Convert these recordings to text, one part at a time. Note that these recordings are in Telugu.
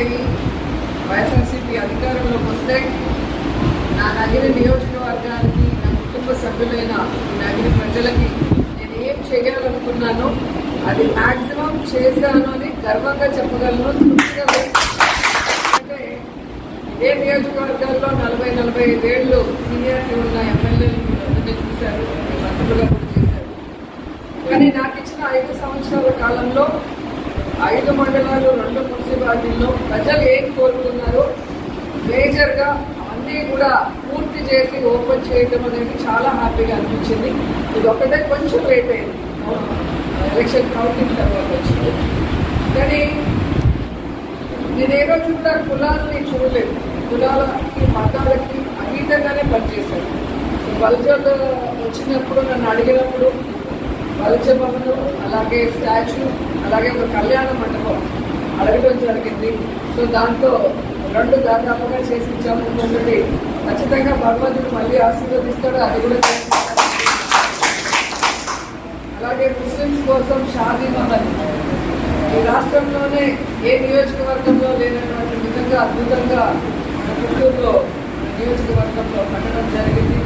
వెళ్ళి వైఎస్ఆర్సీపీ అధికారంలోకి వస్తే నా నగిరి నియోజకవర్గానికి నా కుటుంబ సభ్యులైన నగిరి ప్రజలకి నేను ఏం చేయాలనుకున్నానో అది మ్యాక్సిమం చేశాను అని గర్వంగా చెప్పగలను తృప్తిగా అంటే ఏ నియోజకవర్గాల్లో నలభై నలభై ఐదేళ్ళు సీనియారిటీ ఉన్న ఎమ్మెల్యేలు మీరు అందరినీ చూశారు మంత్రులుగా కూడా చేశారు. కానీ నాకు ఇచ్చిన ఐదు సంవత్సరాల కాలంలో ఐదు మండలాలు రెండు మున్సిపాలిటీల్లో ప్రజలు ఏం కోరుకున్నారో మేజర్గా అన్నీ కూడా పూర్తి చేసి ఓపెన్ చేయడం అనేది చాలా హ్యాపీగా అనిపించింది. ఇది ఒకటే కొంచెం లేట్ అయింది. ఎలక్షన్ కౌంటింగ్ తర్వాత వచ్చింది. కానీ నేను ఏ కులాలని చూడలేదు. కులాలకి మతాలకి అతీతంగానే పనిచేశాను. బల్జర్ వచ్చినప్పుడు నన్ను అడిగినప్పుడు వలస భవనం అలాగే స్టాచ్యూ అలాగే ఒక కళ్యాణ మండపం అడగడం జరిగింది సో దాంట్లో రెండు దాదాపుగా చేసి ఇచ్చాము ఖచ్చితంగా భగవంతుడు మళ్ళీ ఆశీర్వదిస్తాడు? అది కూడా అలాగే ముస్లిమ్స్ కోసం షాదీ మహల్. ఈ రాష్ట్రంలోనే ఏ నియోజకవర్గంలో లేనటువంటి విధంగా అద్భుతంగా గుంటూరులో నియోజకవర్గంలో కట్టడం జరిగింది.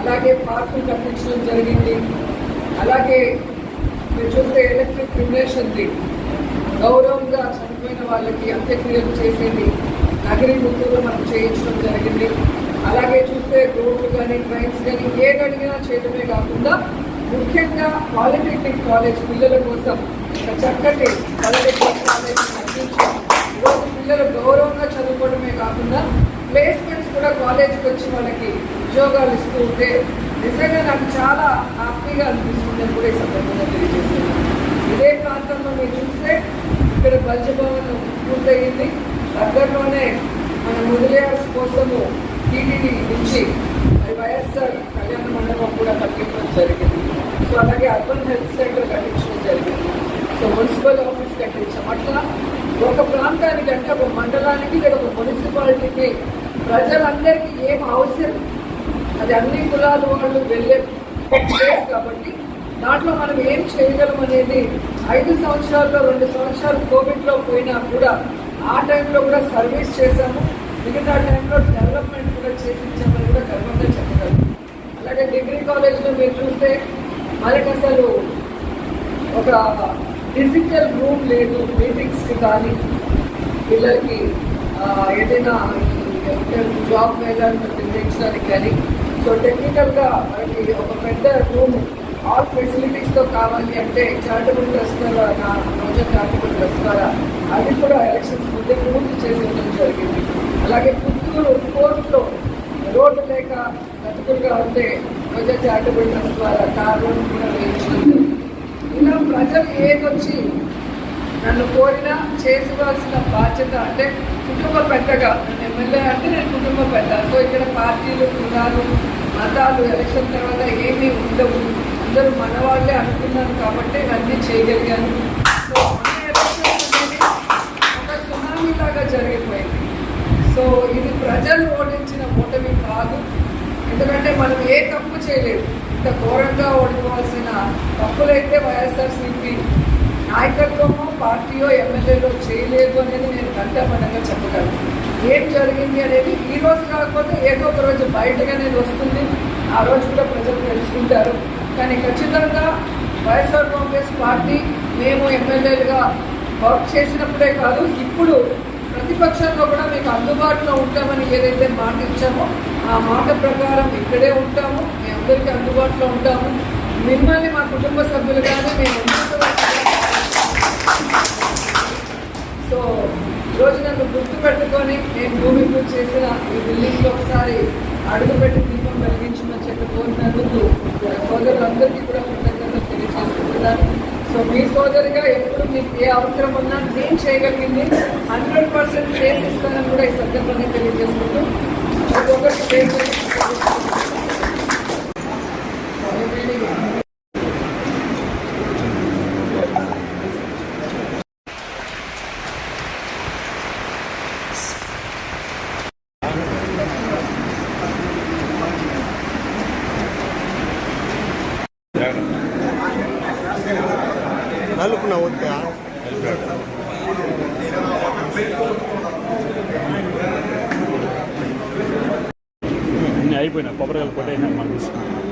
అలాగే పార్కులు కట్టించడం జరిగింది. అలాగే మీరు చూస్తే ఎలక్ట్రిక్ క్రిమినేషన్ది గౌరవంగా చనిపోయిన వాళ్ళకి అంత్యక్రియలు చేసేది నగరి ముద్దులో మనం చేయించడం జరిగింది. అలాగే చూస్తే రోడ్లు కానీ ట్రైన్స్ కానీ ఏది అడిగినా చేయడమే కాకుండా ముఖ్యంగా పాలిటెక్నిక్ కాలేజ్ పిల్లల కోసం ఒక చక్కటి పాలిటెక్నిక్ కాలేజ్ కట్టించి ఈరోజు పిల్లలు గౌరవంగా చదువుకోవడమే కాకుండా ప్లేస్మెంట్స్ కూడా కాలేజీకి వచ్చి వాళ్ళకి ఉద్యోగాలు ఇస్తూ ఉంటే నిజంగా నాకు చాలా హ్యాపీగా అనిపిస్తుంది అని కూడా ఈ సందర్భంగా తెలియజేస్తున్నాను. ఇదే ప్రాంతంలో మీరు చూస్తే ఇక్కడ బల్జభవన్ పూర్తయింది. దగ్గరలోనే మన ముదిలేయర్స్ కోసము టీటీడీ నుంచి మరి వైఎస్ఆర్ కళ్యాణ మండపం కూడా కట్టించడం జరిగింది. సో అలాగే అర్బన్ హెల్త్ సెంటర్ కట్టించడం జరిగింది. సో మున్సిపల్ ఆఫీస్ కట్టించాం. అట్లా ఒక ప్రాంతానికి అంటే ఒక మండలానికి లేదా ఒక మున్సిపాలిటీకి ప్రజలందరికీ ఏం అవసరం? అది అన్ని కులాల వాళ్ళు వెళ్ళే కాబట్టి దాంట్లో మనం ఏం చేయగలం అనేది ఐదు సంవత్సరాల్లో రెండు సంవత్సరాలు కోవిడ్లో పోయినా కూడా ఆ టైంలో కూడా సర్వీస్ చేశాము. మిగతా టైంలో డెవలప్మెంట్ కూడా చేసి ఇచ్చామని కూడా గర్వంగా చెప్పగలం. అలాగే డిగ్రీ కాలేజ్లో మీరు చూస్తే మనకి అసలు ఒక డిజిటల్ రూమ్ లేదు మీటింగ్స్కి కానీ పిల్లలకి ఏదైనా జాబ్ వెళ్ళాలని నిర్ణయించడానికి కానీ సో టెక్నికల్గా మనకి ఒక పెద్ద రూమ్ ఆల్ ఫెసిలిటీస్తో కావాలి అంటే చారిటబుల్ ట్రస్ట్ ద్వారా నా రోజా చారిటబుల్ ట్రస్ట్ ద్వారా అది కూడా ఎలక్షన్స్ ముందే పూర్తి చేసేయడం జరిగింది. అలాగే పుత్తూరు కోర్టులో రోడ్డు లేక బతుకులుగా ఉంటే రోజా చారిటబుల్ ట్రస్ట్ ద్వారా కార్ రోడ్డు కూడా వేయించడం ఇలా ప్రజలు ఏదొచ్చి నన్ను కోరినా చేసుకోవాల్సిన బాధ్యత అంటే కుటుంబ పెద్దగా నన్ను ఎమ్మెల్యే అంటే నేను కుటుంబ పెద్ద. సో ఇక్కడ పార్టీలు కులాలు మతాలు ఎలక్షన్ తర్వాత ఏమీ ఉండవు. అందరూ మన వాళ్ళే అనుకున్నాను కాబట్టి అన్నీ చేయగలిగాను సో మన ఎలక్షన్స్ అనేది ఒక సునామీ లాగా జరిగిపోయింది. సో ఇది ప్రజలు ఓడించిన ఓటమి కాదు. ఎందుకంటే మనం ఏ తప్పు చేయలేదు. ఇంత ఘోరంగా ఓడిపోవాల్సిన తప్పులైతే వైఎస్ఆర్సీపీ నాయకత్వమో పార్టీయో ఎమ్మెల్యేలో చేయలేదు అనేది నేను కంటపడంగా చెప్పగలను. ఏం జరిగింది అనేది ఈ రోజు కాకపోతే ఏదో ఒక రోజు బయటగా అనేది వస్తుంది. ఆ రోజు కూడా ప్రజలు తెలుసుకుంటారు. కానీ ఖచ్చితంగా వైఎస్ఆర్ కాంగ్రెస్ పార్టీ మేము ఎమ్మెల్యేలుగా వర్క్ చేసినప్పుడే కాదు ఇప్పుడు ప్రతిపక్షంలో కూడా మీకు అందుబాటులో ఉంటామని ఏదైతే మాట ఇచ్చామో ఆ మాట ప్రకారం ఇక్కడే ఉంటాము. మీ అందరికీ అందుబాటులో ఉంటాము. మిమ్మల్ని మా కుటుంబ సభ్యులుగానే మేము సో ఈరోజు నన్ను గుర్తు పెట్టుకొని నేను భూమి పూజ చేసిన ఈ బిల్డింగ్లో ఒకసారి అడుగుపెట్టి దీపం వెలిగించమని చెప్పి కోరినందుకు సోదరులందరికీ కూడా కృతజ్ఞతలు తెలియజేసుకుంటున్నాను సో మీ సోదరుగా ఎప్పుడు మీకు ఏ అవసరం ఉన్నా నేను చేయగలిగింది హండ్రెడ్ పర్సెంట్ చేసి ఇస్తానని కూడా ఈ సందర్భంగా తెలియజేసుకుంటూ. ఒక్కొక్కటి అయిపోయినా కొబ్బరికాయలు కొట్టేసినా మాకు అరే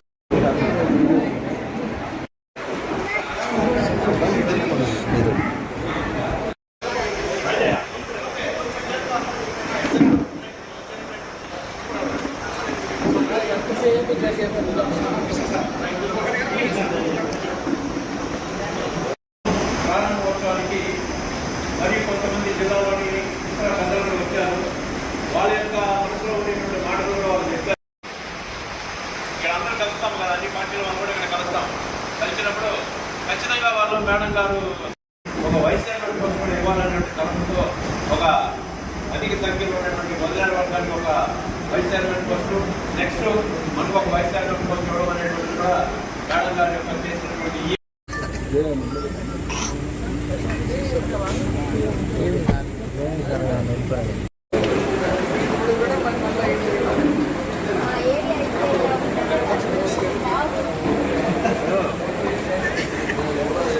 ప్రారంభోత్సవానికి మరియు కొంతమంది జిల్లాలోని ఇతర పెద్దలు వచ్చారు వాళ్ళ యొక్క మనసులో ఉండేటువంటి మాటలు కూడా వాళ్ళు చెప్పారు ఇక్కడ అందరూ కలుస్తాం కదా అన్ని పార్టీలు మనం కూడా ఇక్కడ కలుస్తాం కలిసినప్పుడు ఖచ్చితంగా వాళ్ళు మేడం గారు ఒక వైస్ కోసం కూడా ఇవ్వాలన్నటువంటి తలంపుతో ఒక అధిక సంఖ్యలో ఉన్నటువంటి మొదలైన వర్గానికి ఒక వైస్ చైర్మన్ పోస్టు. నెక్స్ట్ మనకు ఒక వైస్ చైర్మన్ ఇవ్వడం అనేటువంటి కూడా మేడం గారి యొక్క చేసినటువంటి ఈ